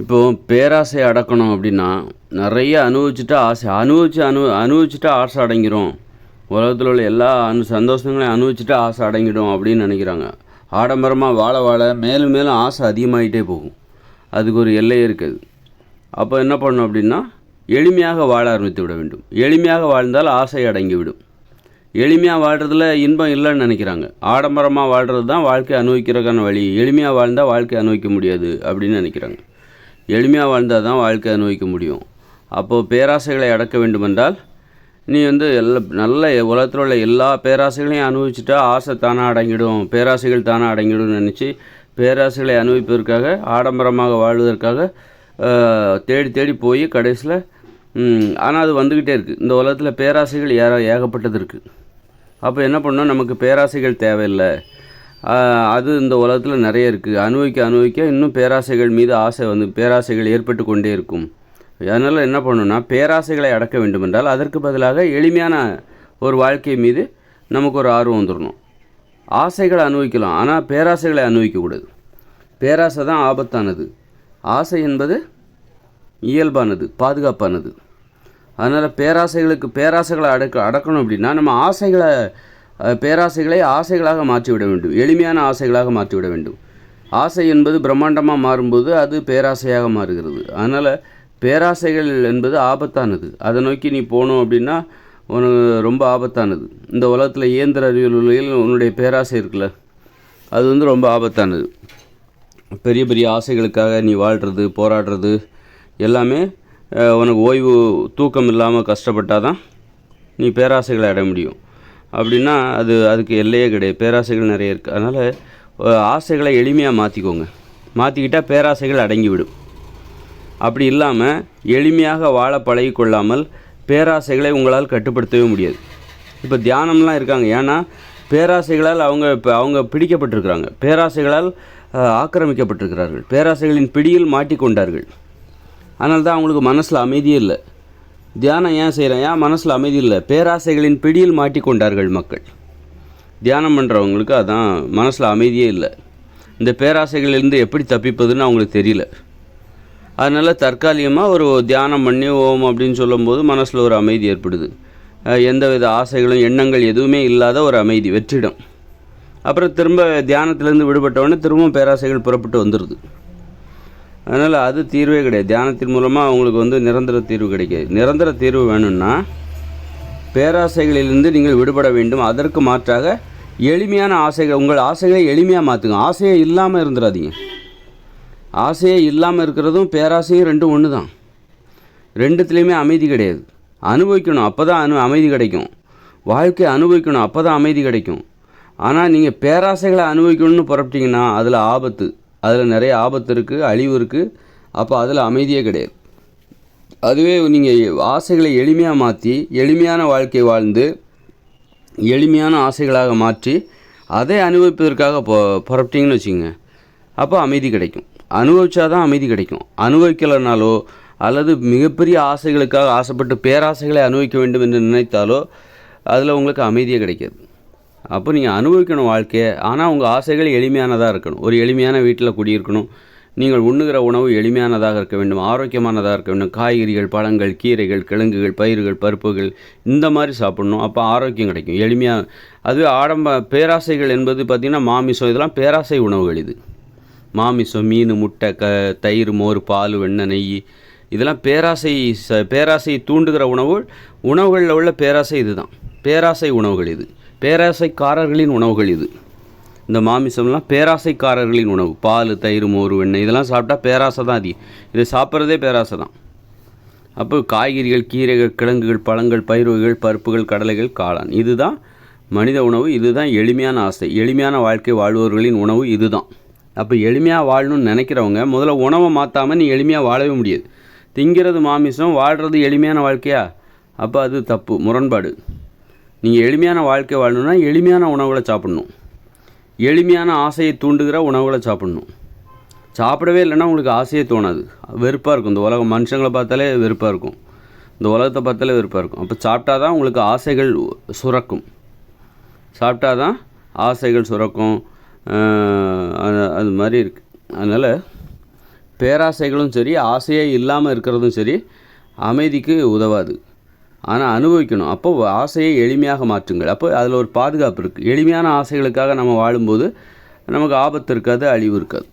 இப்போ பேராசை அடக்கணும் அப்படின்னா நிறைய அனுபவிச்சுட்டா ஆசை. அனுபவிச்சு அனு அனுபவிச்சுட்டா ஆசை அடங்கிடும் உலகத்தில் உள்ள எல்லா அனு சந்தோஷங்களையும் அனுபவிச்சுட்டா ஆசை அடங்கிடும் அப்படின்னு நினைக்கிறாங்க. ஆடம்பரமாக வாழ வாழ மேலும் மேலும் ஆசை அதிகமாகிட்டே போகும். அதுக்கு ஒரு எல்லையே இருக்குது. அப்போ என்ன பண்ணணும் அப்படின்னா எளிமையாக வாழ ஆரம்பித்து விட வேண்டும். எளிமையாக வாழ்ந்தால் ஆசை அடங்கிவிடும். எளிமையாக வாழ்கிறதுல இன்பம் இல்லைன்னு நினைக்கிறாங்க. ஆடம்பரமாக வாழ்கிறது தான் வாழ்க்கை அனுபவிக்கிறதுக்கான வழி. எளிமையாக வாழ்ந்தால் வாழ்க்கை அனுபவிக்க முடியாது அப்படின்னு நினைக்கிறாங்க. எளிமையாக வாழ்ந்தால் தான் வாழ்க்கை அனுபவிக்க முடியும். அப்போது பேராசைகளை அடக்க வேண்டுமென்றால் நீ வந்து எல்லா நல்ல உலகத்தில் உள்ள எல்லா பேராசைகளையும் அனுபவிச்சுட்டா ஆசை தானாக அடங்கிடும். பேராசைகள் தானாக அடங்கிடும் நினச்சி பேராசைகளை அனுபவிப்பதற்காக ஆடம்பரமாக வாழ்வதற்காக தேடி தேடி போய் கடைசியில் ஆனால் அது வந்துக்கிட்டே இருக்குது இந்த உலகத்தில் பேராசைகள் ஏற ஏகப்பட்டது இருக்குது அப்போ என்ன பண்ணோம் நமக்கு பேராசைகள் தேவையில்லை. அது இந்த உலகத்தில் நிறைய இருக்குது அனுபவிக்க அனுபவிக்க இன்னும் பேராசைகள் மீது ஆசை வந்து பேராசைகள் ஏற்பட்டு கொண்டே இருக்கும். அதனால் என்ன பண்ணணும்னா பேராசைகளை அடக்க வேண்டுமென்றால் அதற்கு பதிலாக எளிமையான ஒரு வாழ்க்கை மீது நமக்கு ஒரு ஆர்வம் வந்துடணும் ஆசைகளை அனுபவிக்கலாம் ஆனால் பேராசைகளை அனுபவிக்கக்கூடாது பேராசை தான் ஆபத்தானது. ஆசை என்பது இயல்பானது பாதுகாப்பானது. அதனால் பேராசைகளுக்கு பேராசைகளை அடக்க அடக்கணும் அப்படின்னா நம்ம ஆசைகளை பேராசைகளை ஆசைகளாக மாற்றிவிட வேண்டும். எளிமையான ஆசைகளாக மாற்றிவிட வேண்டும். ஆசை என்பது பிரம்மாண்டமாக மாறும்போது அது பேராசையாக மாறுகிறது. அதனால் பேராசைகள் என்பது ஆபத்தானது. அதை நோக்கி நீ போகணும் அப்படின்னா உனக்கு ரொம்ப ஆபத்தானது. இந்த உலகத்தில் இயந்திர அறிவியல் உலகில் உன்னுடைய பேராசை இருக்குல்ல அது வந்து ரொம்ப ஆபத்தானது. பெரிய பெரிய ஆசைகளுக்காக நீ வாழ்கிறது போராடுறது எல்லாமே உனக்கு ஓய்வு தூக்கம் இல்லாமல் கஷ்டப்பட்டால் தான் நீ பேராசைகளை அடைய முடியும். அப்படின்னா அது அதுக்கு எல்லையே கிடையாது. பேராசைகள் நிறைய இருக்குது அதனால் ஆசைகளை எளிமையாக மாற்றிக்கோங்க மாற்றிக்கிட்டால் பேராசைகள் அடங்கிவிடும். அப்படி இல்லாமல் எளிமையாக வாழ பழகி கொள்ளாமல் பேராசைகளை உங்களால் கட்டுப்படுத்தவே முடியாது. இப்போ தியானம்லாம் இருக்காங்க. ஏன்னா பேராசைகளால் அவங்க இப்போ அவங்க பிடிக்கப்பட்டிருக்கிறாங்க. பேராசைகளால் ஆக்கிரமிக்கப்பட்டிருக்கிறார்கள். பேராசைகளின் பிடியில் மாட்டிக்கொண்டார்கள். அதனால தான் அவங்களுக்கு மனசில் அமைதியே இல்லை. தியானம் ஏன் செய்கிறேன் ஏன் மனசில் அமைதி இல்லை? பேராசைகளின் பிடியில் மாட்டிக்கொண்டார்கள் மக்கள். தியானம் பண்ணுறவங்களுக்கு அதான் மனசில் அமைதியே இல்லை. இந்த பேராசைகளிலிருந்து எப்படி தப்பிப்பதுன்னு அவங்களுக்கு தெரியல. அதனால் தற்காலிகமாக ஒரு தியானம் பண்ணி ஓம் அப்படின்னு சொல்லும்போது மனசில் ஒரு அமைதி ஏற்படுது. எந்தவித ஆசைகளும் எண்ணங்கள் எதுவுமே இல்லாத ஒரு அமைதி வெற்றிடம். அப்புறம் திரும்ப தியானத்திலேருந்து விடுபட்டவொடனே திரும்பவும் பேராசைகள் புறப்பட்டு வந்துடுது அதனால் அது தீர்வே கிடையாது. தியானத்தின் மூலமாக அவங்களுக்கு வந்து நிரந்தர தீர்வு கிடைக்காது. நிரந்தர தீர்வு வேணும்னா பேராசைகளிலிருந்து நீங்கள் விடுபட வேண்டும். அதற்கு மாற்றாக எளிமையான ஆசைகள் உங்கள் ஆசைகளை எளிமையாக மாற்றுங்க ஆசையே இல்லாமல் இருந்துடாதீங்க ஆசையே இல்லாமல் இருக்கிறதும் பேராசையும் ரெண்டும் ஒன்று தான் ரெண்டுத்துலேயுமே அமைதி கிடையாது. அனுபவிக்கணும் அப்போ தான் அனு அமைதி கிடைக்கும். வாழ்க்கை அனுபவிக்கணும் அப்போ தான் அமைதி கிடைக்கும். ஆனால் நீங்கள் பேராசைகளை அனுபவிக்கணும்னு புறப்பட்டிங்கன்னா அதில் ஆபத்து. அதில் நிறைய ஆபத்து இருக்குது அழிவு இருக்குது அப்போ அதில் அமைதியே கிடையாது. அதுவே நீங்கள் ஆசைகளை எளிமையாக மாற்றி எளிமையான வாழ்க்கை வாழ்ந்து எளிமையான ஆசைகளாக மாற்றி அதை அனுபவிப்பதற்காக பொ புறப்பட்டீங்கன்னு வச்சுக்கோங்க. அப்போ அமைதி கிடைக்கும். அனுபவிச்சாதான் அமைதி கிடைக்கும். அனுபவிக்கலைனாலோ அல்லது மிகப்பெரிய ஆசைகளுக்காக ஆசைப்பட்டு பேராசைகளை அனுபவிக்க வேண்டும் என்று நினைத்தாலோ அதில் உங்களுக்கு அமைதியே கிடைக்காது. அப்போ நீங்கள் அனுபவிக்கணும் வாழ்க்கையை. ஆனால் உங்கள் ஆசைகள் எளிமையானதாக இருக்கணும். ஒரு எளிமையான வீட்டில் குடியிருக்கணும். நீங்கள் உண்ணுகிற உணவு எளிமையானதாக இருக்க வேண்டும். ஆரோக்கியமானதாக இருக்க வேண்டும். காய்கறிகள் பழங்கள் கீரைகள் கிழங்குகள் பயிர்கள் பருப்புகள் இந்த மாதிரி சாப்பிடணும். அப்போ ஆரோக்கியம் கிடைக்கும். எளிமையாக அதுவே ஆடம்ப பேராசைகள் என்பது பார்த்திங்கன்னா மாமிசம் இதெல்லாம் பேராசை உணவுகள் இது. மாமிசம் மீன் முட்டை க தயிர் மோர் பால் வெண்ணெய் நெய் இதெல்லாம் பேராசை ச பேராசையை தூண்டுகிற உணவு உணவுகளில் உள்ள பேராசை இதுதான். பேராசை உணவுகள் இது. பேராசைக்காரர்களின் உணவுகள் இது. இந்த மாமிசம்லாம் பேராசைக்காரர்களின் உணவு. பால் தயிர் மோர் வெண்ணெய் இதெல்லாம் சாப்பிட்டா பேராசை தான் அதிகம். இதை சாப்பிட்றதே பேராசை தான். அப்போ காய்கறிகள் கீரைகள் கிழங்குகள் பழங்கள் பயிர் வகைகள் பருப்புகள் கடலைகள் காளான். இதுதான் மனித உணவு இதுதான் எளிமையான ஆசை. எளிமையான வாழ்க்கை வாழ்பவர்களின் உணவு இதுதான். அப்போ எளிமையாக வாழணும்னு நினைக்கிறவங்க முதல்ல உணவை மாற்றாமல் நீ எளிமையாக வாழவே முடியாது. திங்கிறது மாமிசம் வாழ்கிறது எளிமையான வாழ்க்கையா? அப்போ அது தப்பு முரண்பாடு. நீங்கள் எளிமையான வாழ்க்கை வாழணும்னா எளிமையான உணவுகளை சாப்பிடணும். எளிமையான ஆசையை தூண்டுகிற உணவுகளை சாப்பிடணும். சாப்பிடவே இல்லைன்னா உங்களுக்கு ஆசையே தோணாது. வெறுப்பாக இருக்கும். இந்த உலகம் மனுஷங்களை பார்த்தாலே வெறுப்பாக இருக்கும். இந்த உலகத்தை பார்த்தாலே வெறுப்பாக இருக்கும். அப்போ சாப்பிட்டா தான் உங்களுக்கு ஆசைகள் சுரக்கும். சாப்பிட்டா தான் ஆசைகள் சுரக்கும். அது அது மாதிரி இருக்குது அதனால் பேராசைகளும் சரி ஆசையே இல்லாமல் இருக்கிறதும் சரி அமைதிக்கு உதவாது. ஆனால் அனுபவிக்கணும். அப்போ ஆசையை எளிமையாக மாற்றுங்கள். அப்போ அதில் ஒரு பாதுகாப்பு இருக்குது எளிமையான ஆசைகளுக்காக நம்ம வாழும்போது நமக்கு ஆபத்து இருக்காது அழிவு இருக்காது.